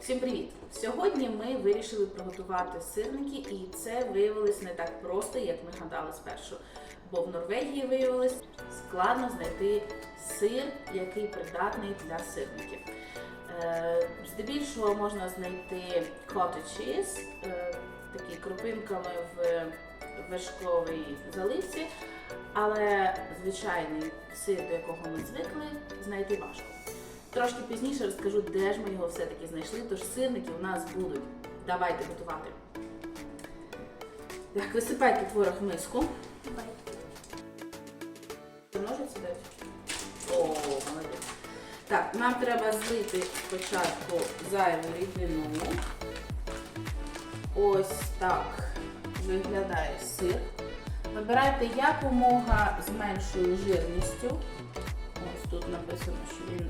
Всім привіт! Сьогодні ми вирішили приготувати сирники, і це виявилось не так просто, як ми гадали спершу. Бо в Норвегії виявилось складно знайти сир, який придатний для сирників. Е, Здебільшого можна знайти cottage cheese, е, такі крупинками в вершковій заливці, але звичайний сир, до якого ми звикли, знайти важко. Трошки пізніше розкажу, де ж ми його все-таки знайшли, тож сирники у нас будуть. Давайте готувати. Так, висипайте творог в миску. Ножиці дати? О, молодець. Так, нам треба злити спочатку зайву рідину. Ось так виглядає сир. Вибирайте якомога з меншою жирністю. Тут написано, що він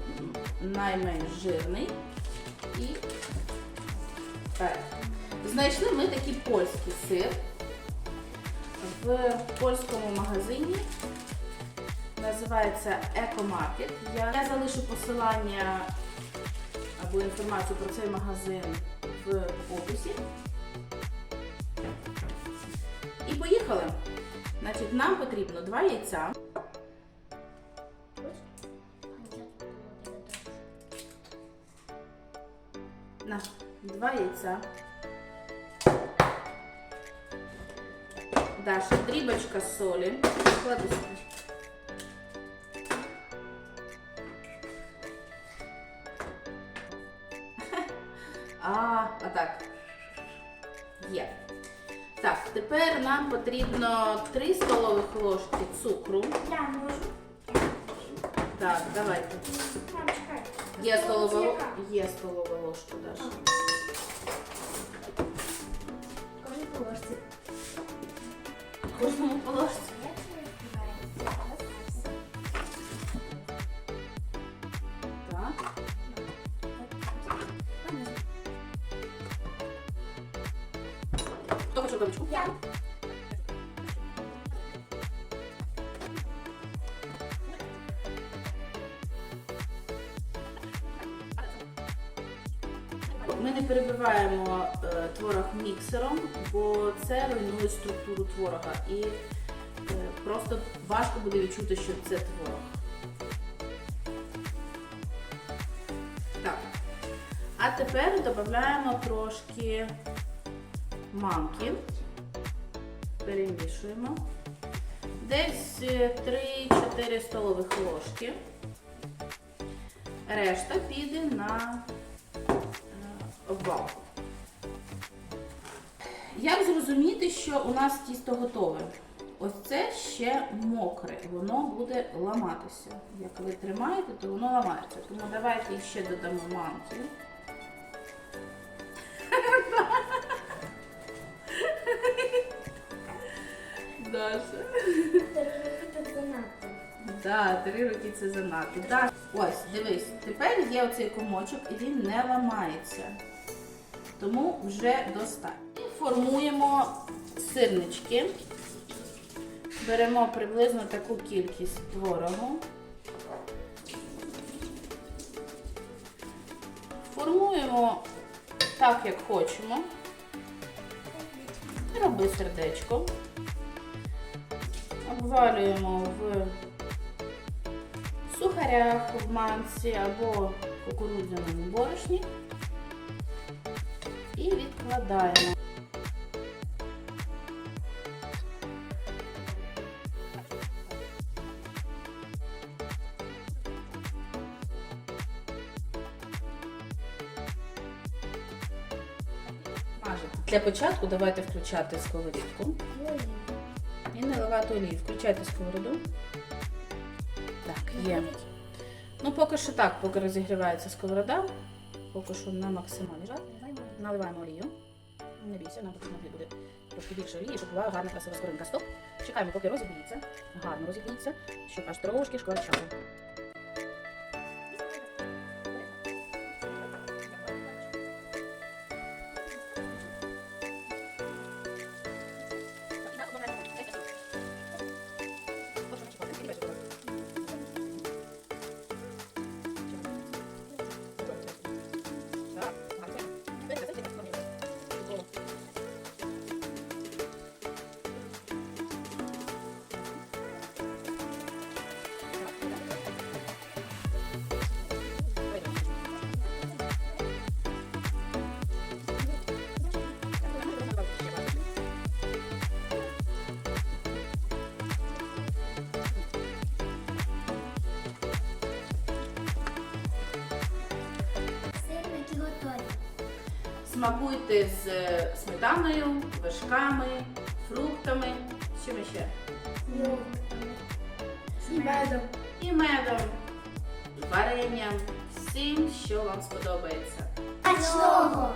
найменш жирний. І так. Знайшли ми такий польський сир в польському магазині. Називається Екомаркет. Я, я залишу посилання або інформацію про цей магазин в описі. І поїхали. Значить, нам потрібно два яйця. На два яйця. Даша, дрібочка солі. Клади сюди. А, отак. Є. Так, тепер нам потрібно 3 столових ложки цукру. Я можу. Так, давайте. Мам, чекай. Є столова, яка? є столова ложка, Даша. Кожен по ложці. Кожному по ложці. Як це відбувається? Так. Хто хоче рукавичку? Я. Ми не перебиваємо е, творог міксером, бо це руйнує структуру творога і е, просто важко буде відчути, що це творог. Так. А тепер додаємо трошки манки. Перемішуємо. Десь е, 3-4 столових ложки. Решта піде на е, обвалку. Як зрозуміти, що у нас тісто готове? Ось це ще мокре, воно буде ламатися. Як ви тримаєте, то воно ламається. Тому давайте ще додамо манки. Даша. Да, три роки це занадто. Ось, дивись, тепер є оцей комочок і він не ламається. Тому вже достатньо. Формуємо сирнички. Беремо приблизно таку кількість творогу. Формуємо так, як хочемо. Роби сердечко. Обвалюємо в сухарях, в манці або кукурудзяному борошні і відкладаємо. Для початку давайте включати сковорідку і наливати олію. Включайте сковороду. Так, є. Ну, поки що так, поки розігрівається сковорода, поки що на максимальний жар. Наливаємо олію. Не бійся, нам потрібно буде трошки більше олії, щоб була гарна красива скоринка. Стоп. Чекаємо, поки розігріється. Гарно розігріється, щоб аж трошки шкварчало. Смакуйте з сметаною, вишками, фруктами. Чим ще? І медом. І медом, і варенням, всім, що вам сподобається. Смачного!